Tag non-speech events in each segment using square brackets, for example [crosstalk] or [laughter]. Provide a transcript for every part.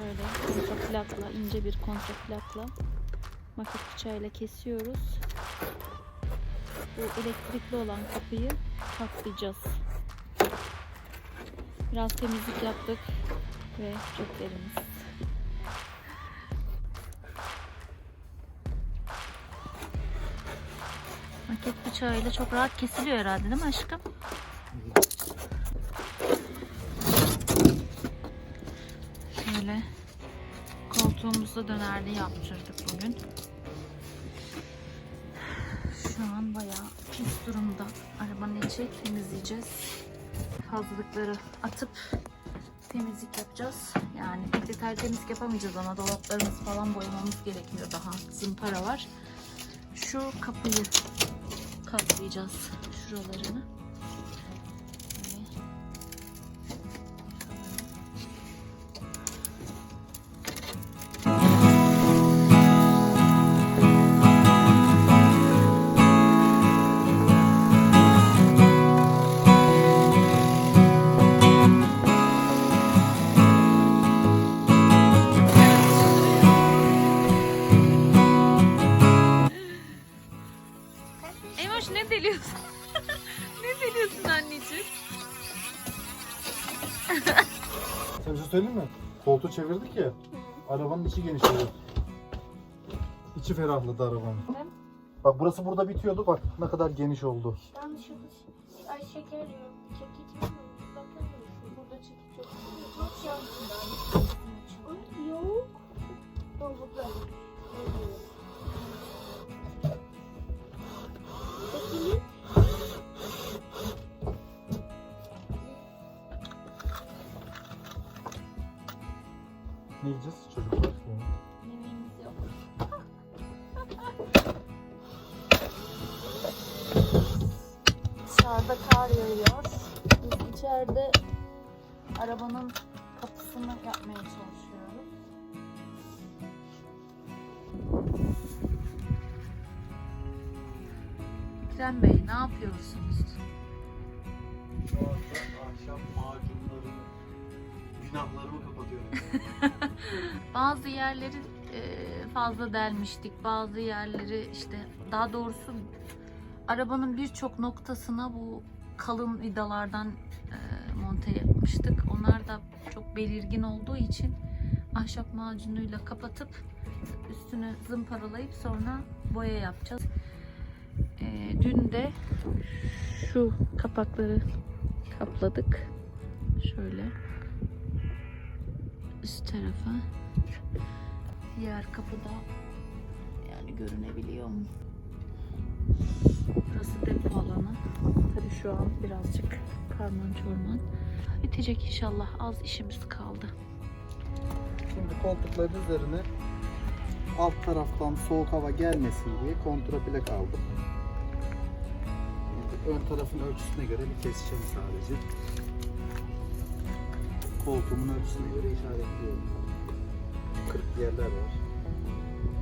Şöyle kontraplakla, ince bir kontraplakla maket bıçağıyla kesiyoruz. Bu elektrikli olan kapıyı kaplayacağız. Biraz temizlik yaptık ve çöplerimiz. Maket bıçağıyla çok rahat kesiliyor herhalde değil mi aşkım? Koltuğumuzda dönerli yaptırdık bugün. Şu an bayağı pis durumda. Arabanın içi temizleyeceğiz. Fazlalıkları atıp temizlik yapacağız. Yani pek detaylı temizlik yapamayacağız ama dolaplarımız falan boyamamız gerekiyor daha. Zımpara var. Şu kapıyı kaplayacağız şuralarını. Söyleyeyim mi? Koltuğu çevirdik ya. Arabanın içi genişledi. İçi ferahladı arabanın. Bak burası burada bitiyordu. Bak ne kadar geniş oldu. Yanlışlıkla ş- ay şeker yok. Ne yiyeceğiz çocuklar? Yemeğimiz yok. Dışarıda kar yağıyor. Biz içeride arabanın kapısını yapmaya çalışıyoruz. Ekrem Bey ne yapıyorsunuz? Şu anda akşam macunlarını, günahlarımı kapatıyorum. [laughs] Bazı yerleri e, fazla delmiştik. Bazı yerleri işte daha doğrusu arabanın birçok noktasına bu kalın vidalardan e, monte yapmıştık. Onlar da çok belirgin olduğu için ahşap macunuyla kapatıp üstünü zımparalayıp sonra boya yapacağız. E, dün de şu kapakları kapladık. Şöyle üst tarafa. Diğer kapıda yani görünebiliyor mu? Burası depo alanı. Tabii şu an birazcık karman çorman. Bitecek inşallah. Az işimiz kaldı. Şimdi koltukların üzerine alt taraftan soğuk hava gelmesin diye kontraplak aldım. Ön tarafın ölçüsüne göre bir keseceğim sadece. Koltuğumun ölçüsüne göre işaretliyorum. Kırık yerler var.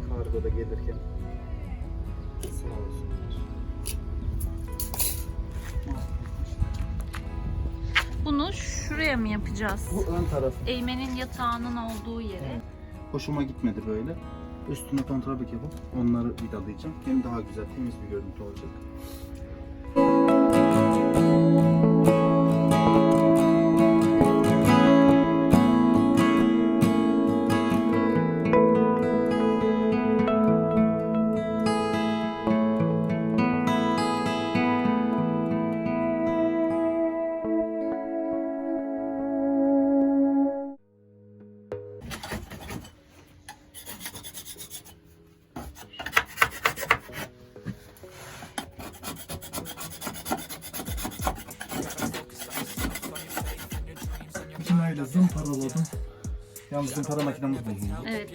Kargoda gelirken sağ olsunlar. Bunu şuraya mı yapacağız? Bu ön taraf Eymen'in yatağının olduğu yere. hoşuma gitmedi böyle. Üstüne kontrabik yapıp onları vidalayacağım. Hem daha güzel, temiz bir görüntü olacak. Makineyle zımparaladım. Yalnız zımpara makinemiz bozuldu. Evet.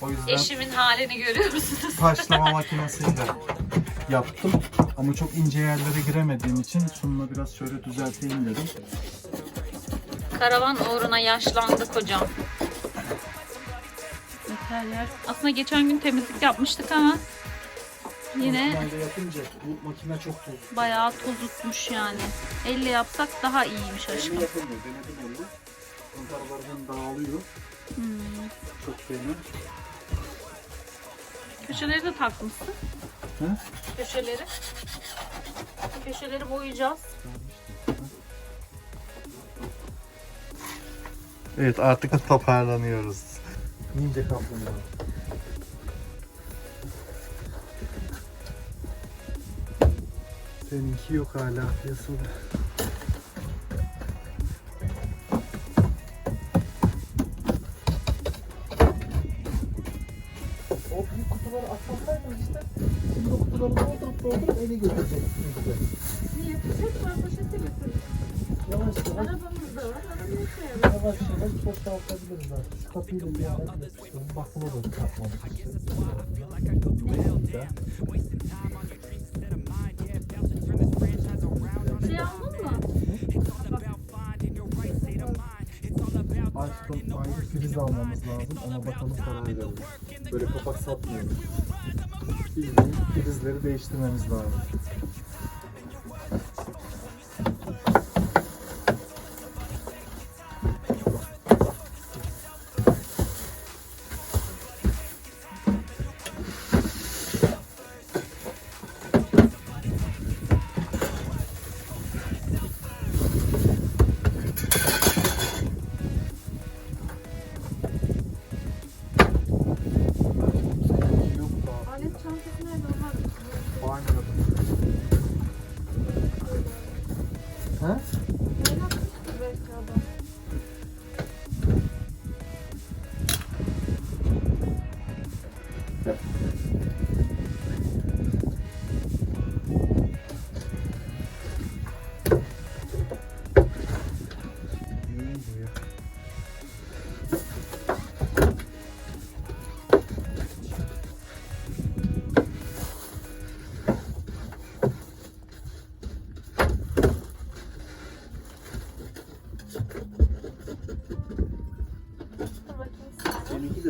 O yüzden Eşimin halini görüyorsunuz. taşlama makinesiyle yaptım. Ama çok ince yerlere giremediğim için şununla biraz şöyle düzelteyim dedim. Karavan uğruna yaşlandık hocam. Yeter yer. Aslında geçen gün temizlik yapmıştık ama Yine Makineyle yapınca bu makine çok tozlu. bayağı tozutmuş yani. Elle yapsak daha iyiymiş aşkım. yapılmıyor. Denedim elle. Kontarlardan dağılıyor. Hmm. Çok fena. Köşeleri de takmışsın. Hı? Köşeleri. Köşeleri boyayacağız. Evet artık toparlanıyoruz. Ninja kaplumbağa. Seninki yok hala piyasada. Götüreceksin gibi. Niye? Poşet var poşete götürün. Yavaş yavaş. Arabamız da var. Arabaya koyalım. Yavaş yavaş boşaltabiliriz artık. Şu kapıyı da bir ara istiyorum. Bak bunu da kapmamış. Şey aldın Aşkım ayrı priz almamız lazım ama bakalım karar verelim. Böyle kapak satmıyoruz. Bildiğin prizleri değiştirmemiz lazım.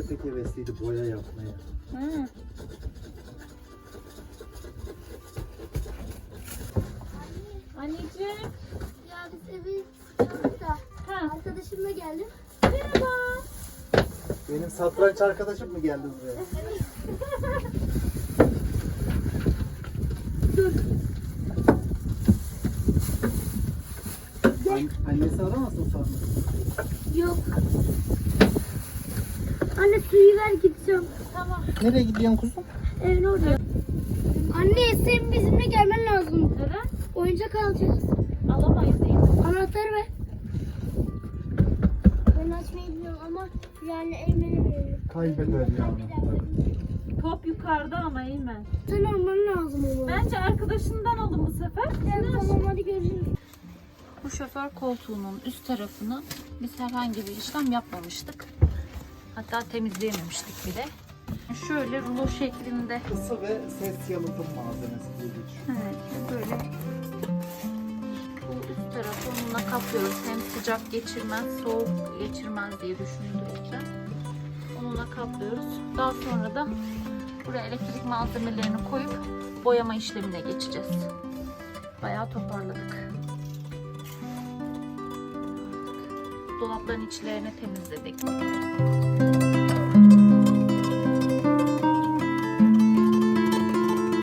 Pek hevesliydi boya yapmaya. Hmm. Anneciğim. Ya biz evi yaptık da Ha. arkadaşımla geldim. Merhaba. Benim satranç arkadaşım mı geldi buraya? An- annesi aramasın sonra. Yok. Anne suyu ver gideceğim. Tamam. Nereye gidiyorsun kuzum? Evin orada. Anne senin bizimle gelmen lazım. Neden? Oyuncak alacağız. Alamayız değil mi? Anahtarı ver. Ben açmayı biliyorum ama yani Eymen'e veriyorum. Kaybeder ya. Top yukarıda ama Eymen. Sen alman lazım onu. Bence arkadaşından alın bu sefer. Evet, tamam hadi görüşürüz. Bu şoför koltuğunun üst tarafını biz herhangi bir işlem yapmamıştık. Hatta temizleyememiştik bile. Şöyle rulo şeklinde Isı ve ses yalıtım malzemesi diye geçiyor. Evet, böyle bu üst tarafı onunla kaplıyoruz. Hem sıcak geçirmez, soğuk geçirmez diye düşündüğü için. Onunla kaplıyoruz. Daha sonra da buraya elektrik malzemelerini koyup boyama işlemine geçeceğiz. Bayağı toparladık. Dolapların içlerini temizledik.